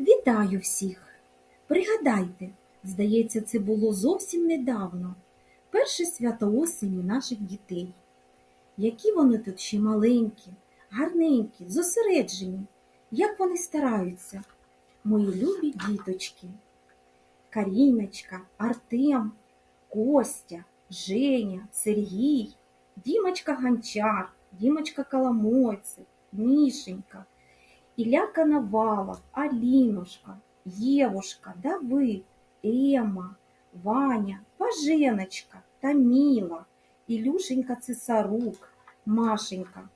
Вітаю всіх! Пригадайте, здається, це було зовсім недавно. Перше свято осені наших дітей. Які вони тут ще маленькі, гарненькі, зосереджені, як вони стараються, мої любі діточки. Каріночка, Артем, Костя, Женя, Сергій, Дімочка Гончар, Дімочка Коломойцев, Мішенька, Ілля Коновалов, Алінушка, Євушка, Давид, Ема, Ваня, Баженочка, Таміла, Ілюшенька Цесарук, Машенька.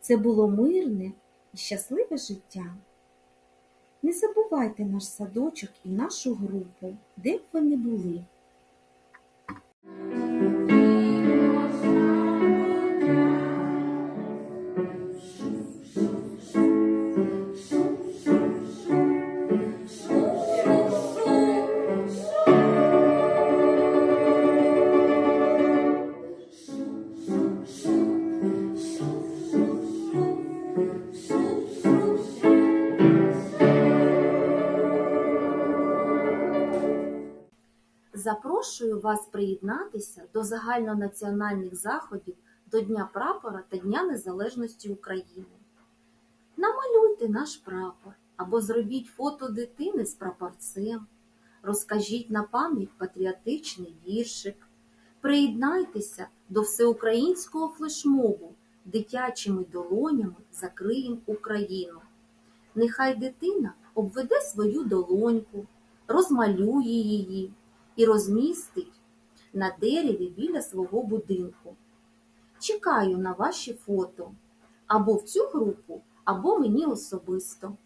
Це було мирне і щасливе життя. Не забувайте наш садочок і нашу групу, де б ви не були. Запрошую вас приєднатися до загальнонаціональних заходів до Дня прапора та Дня Незалежності України. Намалюйте наш прапор або зробіть фото дитини з прапорцем, розкажіть на пам'ять патріотичний віршик, приєднайтеся до всеукраїнського флешмобу дитячими долонями закриєм Україну. Нехай дитина обведе свою долоньку, розмалює її і розмістить на дереві біля свого будинку. Чекаю на ваші фото або в цю групу, або мені особисто.